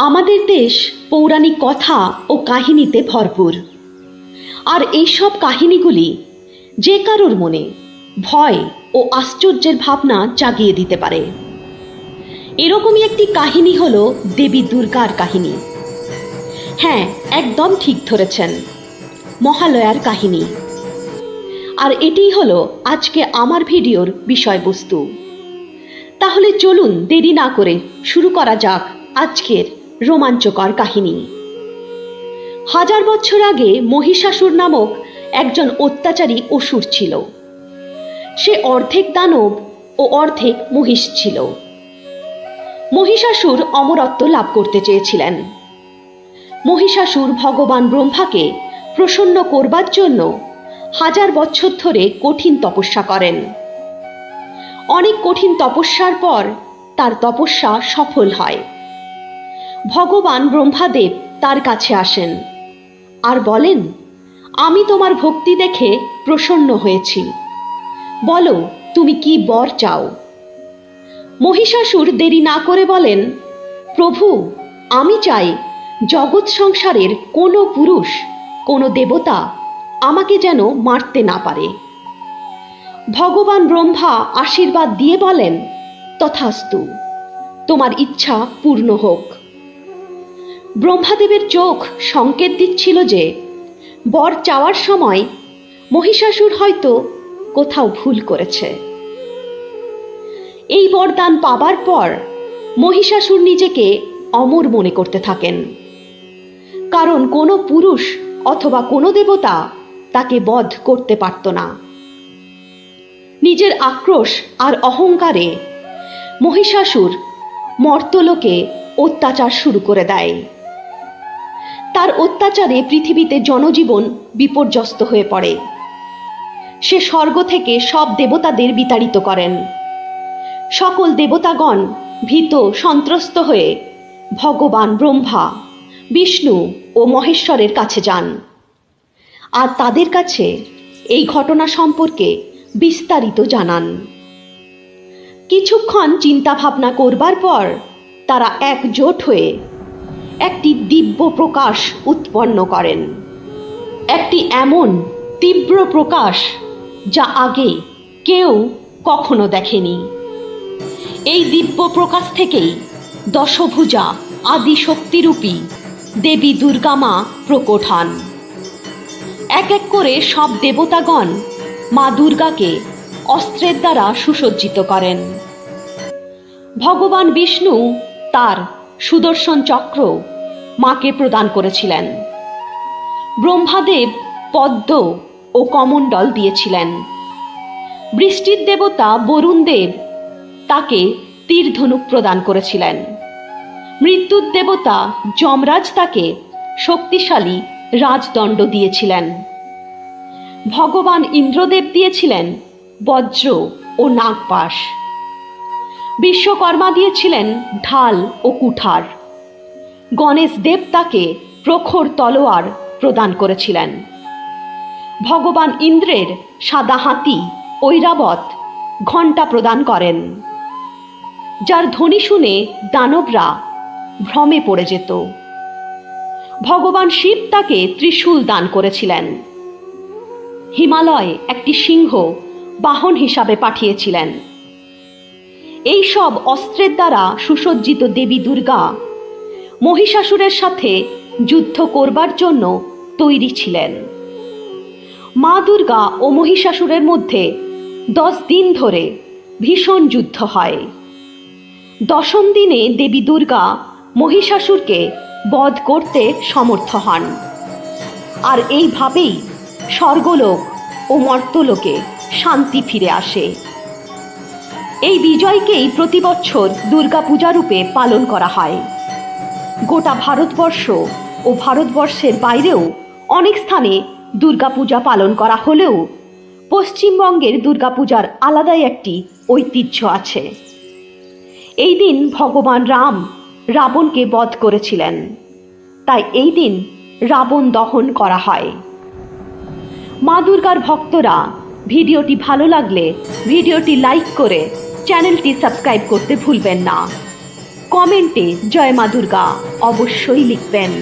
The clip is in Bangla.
আমাদের দেশ পৌরাণিক কথা ও কাহিনীতে ভরপুর। আর এইসব কাহিনীগুলি যে কারোর মনে ভয় ও আশ্চর্যের ভাবনা জাগিয়ে দিতে পারে। এরকমই একটি কাহিনী হল দেবী দুর্গার কাহিনী। হ্যাঁ একদম ঠিক ধরেছেন, মহালয়ার কাহিনী। আর এটিই হলো আজকে আমার ভিডিওর বিষয়বস্তু। তাহলে চলুন দেরি না করে শুরু করা যাক আজকের রোমাঞ্চকর কাহিনী। হাজার বছর আগে মহিষাসুর নামক একজন অত্যাচারী অসুর ছিল। সে অর্ধেক দানব ও অর্ধেক মহিষ ছিল। মহিষাসুর অমরত্ব লাভ করতে চেয়েছিলেন। মহিষাসুর ভগবান ব্রহ্মাকে প্রসন্ন করবার জন্য হাজার বছর ধরে কঠিন তপস্যা করেন। অনেক কঠিন তপস্যার পর তার তপস্যা সফল হয়। ভগবান ব্রহ্মাদেব তার কাছে আসেন। আর বলেন, আমি তোমার ভক্তি দেখে প্রসন্ন হয়েছি। বলো, তুমি কি বর চাও? মহিষাসুর দেরি না করে বলেন, প্রভু, আমি চাই জগৎ সংসারের কোনো পুরুষ, কোনো দেবতা আমাকে যেন মারতে না পারে। ভগবান ব্রহ্মা আশীর্বাদ দিয়ে বলেন, তথাস্তু, তোমার ইচ্ছা পূর্ণ হোক। ব্রহ্মাদেবের চোখ সংকেত দিচ্ছিল যে, বর চাওয়ার সময় মহিষাসুর হয়তো কোথাও ভুল করেছে। এই বরদান পাবার পর মহিষাসুর নিজেকে অমর মনে করতে থাকেন। কারণ কোনো পুরুষ অথবা কোনো দেবতা তাকে বধ করতে পারত না। নিজের আক্রোশ আর অহংকারে মহিষাসুর মর্তলোকে অত্যাচার শুরু করে দেয়। তার অত্যাচারে পৃথিবীতে জনজীবন বিপর্যস্ত হয়ে পড়ে। সে স্বর্গ থেকে সব দেবতাদের বিতাড়িত করেন। সকল দেবতাগণ ভীত, সন্ত্রস্ত হয়ে ভগবান ব্রহ্মা, বিষ্ণু ও মহেশ্বরের কাছে যান। আর তাদের কাছে এই ঘটনা সম্পর্কে বিস্তারিত জানান। কিছুক্ষণ চিন্তা ভাবনা করবার পর তারা একজোট হয়ে একটি দিব্য প্রকাশ উৎপন্ন করেন। একটি এমন তীব্র প্রকাশ যা আগে কেউ কখনো দেখেনি। এই দিব্য প্রকাশ থেকেই দশভুজা আদি শক্তিরূপী দেবী দুর্গামা প্রকট হন। এক এক করে সব দেবতাগণ মা দুর্গাকে অস্ত্রের দ্বারা সুসজ্জিত করেন। ভগবান বিষ্ণু তার সুদর্শন চক্র মাকে প্রদান করেছিলেন। ব্রহ্মাদেব পদ্ম ও কমণ্ডল দিয়েছিলেন। বৃষ্টির দেবতা বরুণ দেব তাকে তীরধনুক প্রদান করেছিলেন। মৃত্যুর দেবতা যমরাজ তাকে শক্তিশালী রাজদণ্ড দিয়েছিলেন। ভগবান ইন্দ্রদেব দিয়েছিলেন বজ্র ও নাগপাশ। বিশ্বকর্মা দিয়েছিলেন ঢাল ও কুঠার। গণেশ দেব তাকে প্রখর তলোয়ার প্রদান করেছিলেন। ভগবান ইন্দ্রের সাদা হাতি ঐরাবত ঘণ্টা প্রদান করেন। যার ধ্বনি শুনে দানবরা ভ্রমে পড়ে যেত। ভগবান শিব তাকে ত্রিশূল দান করেছিলেন। হিমালয়ে একটি সিংহ বাহন হিসাবে পাঠিয়েছিলেন। এই সব অস্ত্রের দ্বারা সুসজ্জিত দেবী দুর্গা মহিষাসুরের সাথে যুদ্ধ করবার জন্য তৈরি ছিলেন। মা দুর্গা ও মহিষাসুরের মধ্যে দশ দিন ধরে ভীষণ যুদ্ধ হয়। দশম দিনে দেবী দুর্গা মহিষাসুরকে বধ করতে সমর্থ হন। আর এইভাবেই স্বর্গলোক ও মর্তলোকে শান্তি ফিরে আসে। এই বিজয়কেই প্রতি বছর দুর্গাপূজা রূপে পালন করা হয়। গোটা ভারতবর্ষ ও ভারতবর্ষের বাইরেও অনেক স্থানে দুর্গাপূজা পালন করা হলেও পশ্চিমবঙ্গের দুর্গাপূজার আলাদাই একটি ঐতিহ্য আছে। এই দিন ভগবান রাম রাবণকে বধ করেছিলেন। তাই এই দিন রাবণ দহন করা হয়। মা দুর্গার ভক্তরা ভিডিওটি ভালো লাগলে ভিডিওটি লাইক করে চ্যানেলটি সাবস্ক্রাইব করতে ভুলবেন না। কমেন্টে জয় মা দুর্গা অবশ্যই লিখবেন।